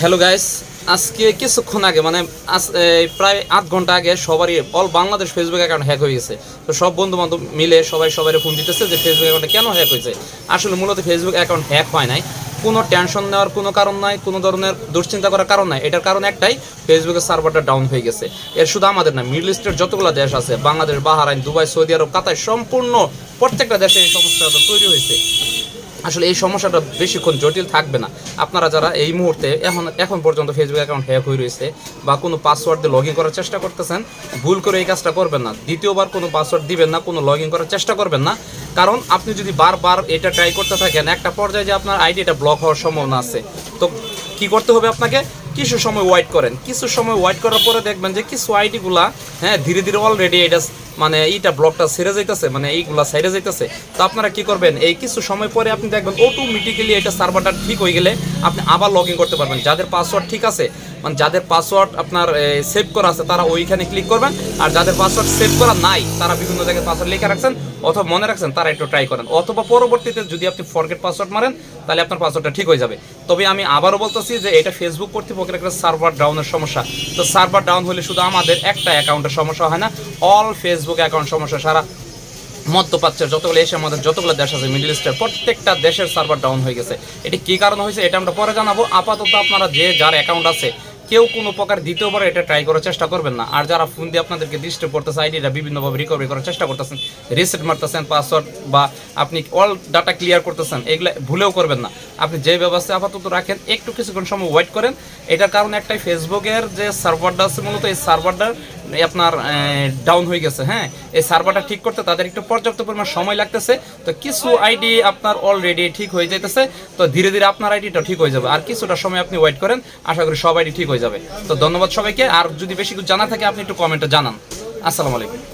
Hello guys আজকে কিছুক্ষণ আগে মানে প্রায় আধ ঘণ্টা আগে সবারই all Bangladesh Facebook account hack হয়ে গেছে। তো সব বন্ধু বান্ধব মিলে সবাই সবাই ফোন দিতেছে যে ফেসবুক অ্যাকাউন্টে কেন হ্যাক হয়েছে। আসলে মূলত ফেসবুক অ্যাকাউন্ট হ্যাক হয় নাই। কোনো টেনশন নেওয়ার কোনো কারণ নাই, কোনো ধরনের দুশ্চিন্তা করার কারণ নাই। এটার কারণ একটাই ফেসবুকের সার্ভারটা ডাউন হয়ে গেছে। এর শুধু আমাদের না মিডল ইস্টের যতগুলো দেশ আছে, বাংলাদেশ, বাহারাইন, দুবাই, সৌদি আরব, কাতার, সম্পূর্ণ প্রত্যেকটা দেশে এই সমস্যাটা তৈরি হয়েছে। আসলে এই সমস্যাটা বেশিক্ষণ জটিল থাকবে না। আপনারা যারা এই মুহূর্তে এখন এখন পর্যন্ত ফেসবুক অ্যাকাউন্ট হ্যাক হয়ে রয়েছে বা কোনো পাসওয়ার্ড দিয়ে লগ করার চেষ্টা করতেছেন, ভুল করে এই কাজটা করবেন না। দ্বিতীয়বার কোনো পাসওয়ার্ড দিবেন না, কোনো লগ করার চেষ্টা করবেন না। কারণ আপনি যদি বারবার এটা ট্রাই করতে থাকেন, একটা পর্যায়ে যে আপনার আইডিটা ব্লক হওয়ার সম্ভাবনা আছে। তো কি করতে হবে আপনাকে? কিছু সময় ওয়েট করেন। কিছু সময় ওয়েট করার পরে দেখবেন যে কিছু আইডিগুলা হ্যাঁ ধীরে ধীরে অলরেডি এটা মানে এইটা ব্লকটা ছেড়ে যাইতেছে মানে এইগুলা সাইডে যাইতেছে। তো আপনারা কি করবেন, এই কিছু সময় পরে আপনি দেখবেন অটোমেটিক্যালি এটা সার্ভারটা ঠিক হয়ে গেলে আপনি আবার লগ ইন করতে পারবেন। যাদের পাসওয়ার্ড ঠিক আছে মানে যাদের পাসওয়ার্ড আপনার সেভ করা আছে, তারা ওইখানে ক্লিক করবেন। আর যাদের পাসওয়ার্ড সেভ করা নাই, তারা বিভিন্ন জায়গায় পাসওয়ার্ড লিখে রাখছেন অথবা মনে রাখছেন, তারা একটু ট্রাই করেন। অথবা পরবর্তীতে যদি আপনি ফরগেট পাসওয়ার্ড মারেন, তাহলে আপনার পাসওয়ার্ডটা ঠিক হয়ে যাবে। তবে আমি আবারও বলতেছি যে এটা ফেসবুক কর্তৃপক্ষের একটা সার্ভার ডাউনের সমস্যা। তো সার্ভার ডাউন হলে শুধু আমাদের একটা অ্যাকাউন্টের সমস্যা হয় না অল ফেসবুক অ্যাকাউন্ট সমস্যা, সারা মধ্যপ্রাচ্যের যতগুলো এশিয়ার মধ্যে যতগুলো দেশ আছে মিডল ইস্টের প্রত্যেকটা দেশের সার্ভার ডাউন হয়ে গেছে। এটি কী কারণে হয়েছে, এটা আমরা পরে জানাব। আপাতত আপনারা যে, যার অ্যাকাউন্ট আছে, কেউ কোনো প্রকার দ্বিতীয়বার এটা ট্রাই করার চেষ্টা করবেন না। আর যারা ফোন দিয়ে আপনাদেরকে ডিস্টার্ব করতেছে আইডিটা বিভিন্নভাবে রিকভারি করার চেষ্টা করতেছেন রিসেট মারতেছেন পাসওয়ার্ড বা আপনি অল ডাটা ক্লিয়ার করতেছেন, এগুলো ভুলেও করবেন না। আপনি যে ব্যবস্থা আপাতত রাখেন, একটু কিছুক্ষণ সময় ওয়েট করেন। এটার কারণ একটাই ফেসবুকের যে সার্ভারটা আছে, মূলত এই সার্ভারটা আপনার ডাউন হয়ে গেছে হ্যাঁ? এই সার্ভারটা ঠিক করতে তাদের একটু পর্যাপ্ত পরিমাণ সময় লাগতেছে। তো কিছু আইডি আপনার অলরেডি ঠিক হয়ে যাইতেছে। তো ধীরে ধীরে আপনার আইডিটা ঠিক হয়ে যাবে। আর কিছুটা সময় আপনি ওয়েট করেন, আশা করি সব আইডি ঠিক হয়ে যাবে। তো ধন্যবাদ সবাইকে। আর যদি বেশি কিছু জানা থাকে, আপনি একটু কমেন্টে জানান। আসসালামু আলাইকুম।